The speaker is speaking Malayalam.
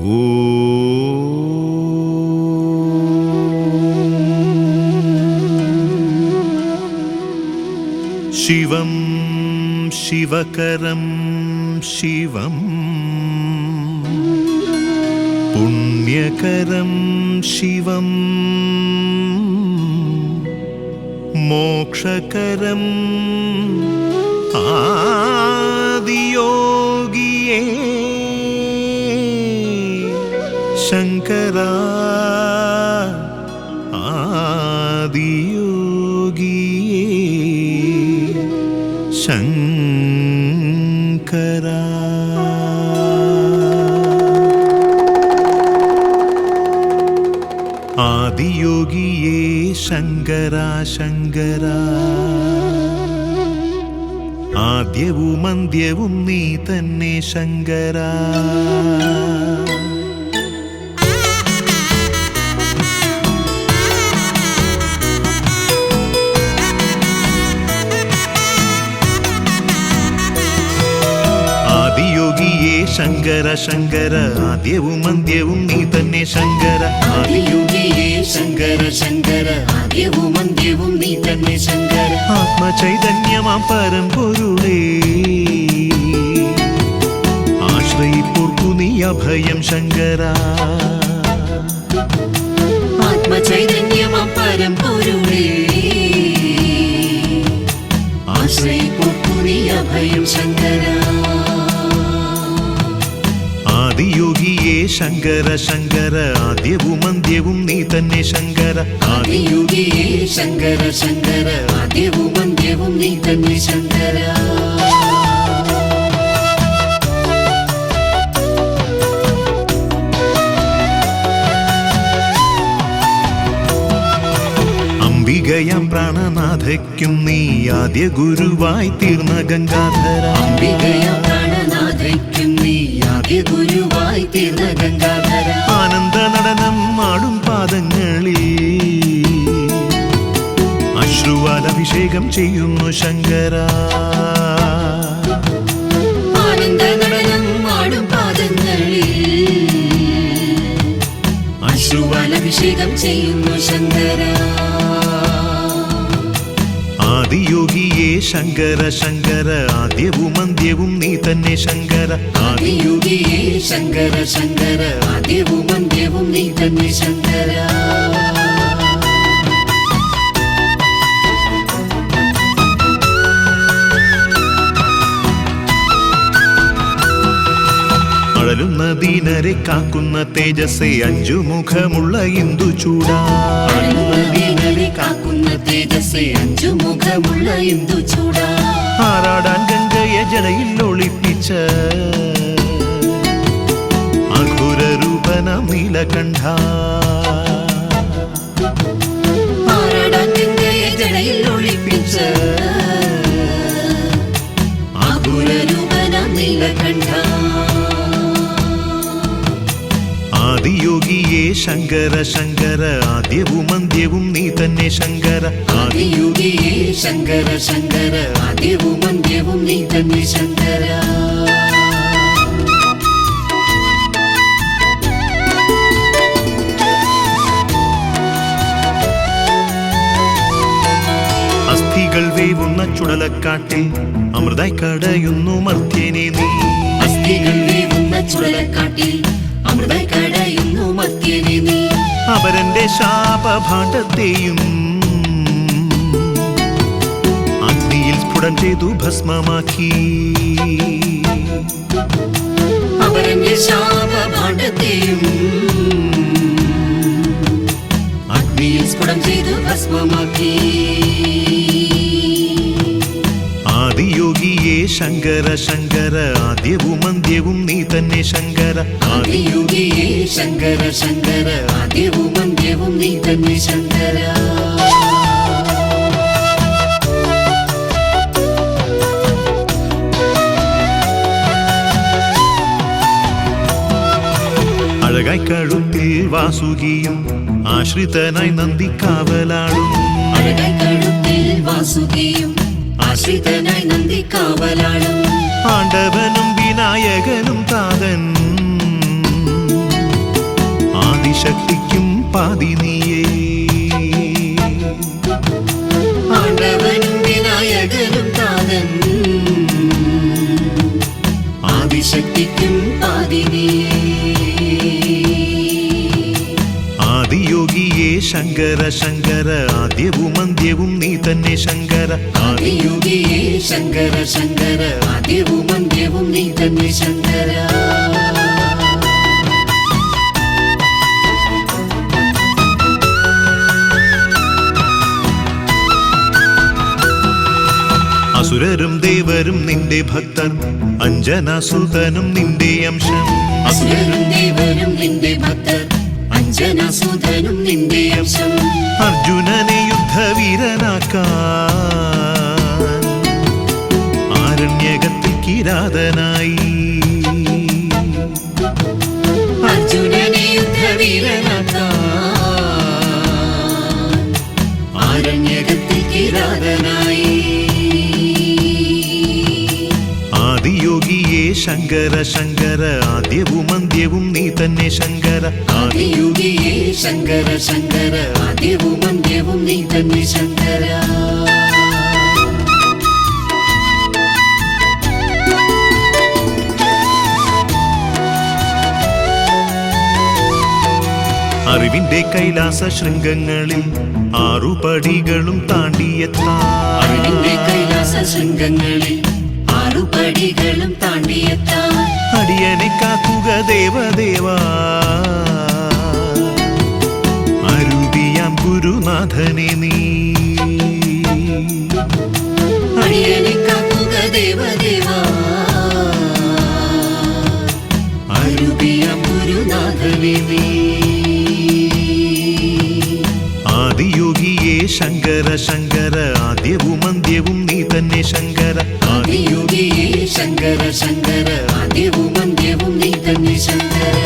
ശിവം ശിവകരം ശിവം. പുണ്യകരം ശിവം. മോക്ഷകരം. ആദിയോഗിയേ ശങ്കരാ ആദിയോഗിയേ ശങ്കരാ. ആദിയോഗിയേ ശങ്കര ശങ്കര. ആദ്യവും അന്ത്യവും നീ തന്നെ ശങ്കര. ശങ്കര ശങ്കര ആദ്യവും അന്ത്യവും നീ തന്നെ ശങ്കര. ആദിയോഗിയേ ശങ്കര ശങ്കര ആദ്യവും അന്ത്യവും നീ തന്നെ ശങ്കര. ആത്മചൈതന്യമാം പരമ്പൊരുളേ. ആശ്രയിപ്പോർക്കു നീ അഭയം ശങ്കര. ആത്മചൈതന്യമാം പരമ്പൊരുളേ. ആശ്രയിപ്പോർക്കു നീ അഭയം ശങ്കര. ശങ്കര ശങ്കര ആദ്യവും അന്ത്യവും നീ തന്നെ ശങ്കര. ആദി ആദിയോഗിയേ ശങ്കര ശങ്കര ആദ്യവും അന്ത്യവും നീ തന്നെ ശങ്കര. അംബികയാം പ്രാണനാഥയ്ക്കും നീ ആദ്യ ഗുരുവായി തീർന്ന ഗംഗാധര. അംബികയാം പ്രാണനാഥയ്ക്കും ആദ്യ ഗുരുവായി തീർന്ന ഗംഗാധര. ആനന്ദ നടനം ആടും പാദങ്ങളിൽ. അശ്രുവാൽ അഭിഷേകം ചെയ്യുന്നു ശങ്കര. ആനന്ദ നടനം ആടും പാദങ്ങളിൽ. അശ്രുവാൽ അഭിഷേകം ചെയ്യുന്നു ശങ്കര. ആദിയോഗിയേ ശങ്കര ശങ്കര. ആദ്യവും അന്ത്യവും നീ തന്നെ ശങ്കര. ആദി ആദിയോഗിയേ ശങ്കര ശങ്കര. ആദ്യവും അന്ത്യവും നീ തന്നെ ശങ്കര. അഴലുന്ന ദീനരെ കാക്കുന്ന തേജസ്സെ അഞ്ചു മുഖമുള്ള ഇന്ദു ചൂടാ. ദീനരെ കാക്കുന്ന തേജസ്സെ അഞ്ചു ഇന്ദു ചൂട ആറാടാൻ ഗംഗയെ ജടയിൽ ഒളിപ്പിച്ച? അഘുര രൂപന നീലകണ്ഠ ആരാടാൻ ഗംഗയെ ജടയിൽ ഒളിപ്പിച്ച? ആകുലരൂപന നീലകണ്ഠ ആദിയോഗിയേ ശങ്കര ശങ്കര ആദ്യവും അന്ത്യവും നീ തന്നെ ശങ്കര. ആദിയോഗിയേ ശങ്കര ശങ്കര ആദ്യവും അന്ത്യവും നീ തന്നെ ശങ്കര. അസ്ഥികൾ വേവുന്ന ചുടലക്കാട്ടിൽ അമൃതായി കടയുന്നു മർത്യനെ നീ. അസ്ഥികൾ വേവുന്ന ചുഴലക്കാട്ടിൽ അമൃത കടയുന്നു മധ്യനെ നീ. അവരന്റെ ശാപഭാണ്ഡത്തെയും സ്ഫുടം ചെയ്തു ഭസ്മമാക്കി. അവരന്റെ ശാപഭാണ്ഡത്തെയും അഗ്നിയിൽ സ്ഫുടം ചെയ്തു ഭസ്മമാക്കി. ആദിയോഗിയേ ശങ്കര ശങ്കര ആദ്യവും അന്ത്യവും നീ തന്നെ ശങ്കര. ആദിയോഗിയേ ശങ്കര ശങ്കര ആദ്യവും അന്ത്യവും നീ തന്നെ ശങ്കര. കഴുത്തിൽ വാസുകിയും ആശ്രിതനായി നന്ദിക്കാവലാളും അഴകൈക്കഴുത്തിൽ വാസുകിയും ആണ്ടവനും വിനായകനും താതൻ. ആദിശക്തിക്കും പാതിനി ആദിയോഗിയേ ശങ്കര ശങ്കര. ആദ്യവും അന്ത്യവും നീ തന്നെ ശങ്കര. ആദിയോഗിയെ ശങ്കര ശങ്കര. ആദ്യവും അന്ത്യവും നീ തന്നെ ശങ്കര. അസുരരും ദേവരും നിന്റെ ഭക്തർ അഞ്ജനാസുതനും നിന്റെ അംശം. അസുരരും ദേവരും നിന്റെ ഭക്തർ അഞ്ജനസുധനും നിന്റെ അംശം. അർജുനനെ യുദ്ധവീരനാക്കാൻ. ആരണ്യകത്തിൽ കിരാതനായി ശങ്കര ശങ്കര ആദ്യവും അന്ത്യവും നീ തന്നെ ശങ്കര. ആദിയുഗിയേ ശങ്കര ശങ്കര ആദ്യവും അന്ത്യവും നീ തന്നെ ശങ്കര. അറിവിന്റെ കൈലാസ ശൃംഗങ്ങളിൽ ആറുപടികളും താണ്ടിയെത്താം. അറിവിന്റെ കൈലാസ ശൃംഗങ്ങളിൽ ആറുപടികളും താണ്ടിയെത്താൻ അടിയനെ കാക്കുക ദേവദേവാ. അരുതിയാം ഗുരുനാഥനെ നീ. ശങ്കര ശങ്കര ആദ്യവും അന്ത്യവും നീ തന്നെ ശങ്കര ആദിയോഗിയേ ശങ്കര ശങ്കര ആദ്യവും അന്ത്യവും നീ തന്നെ ശങ്കര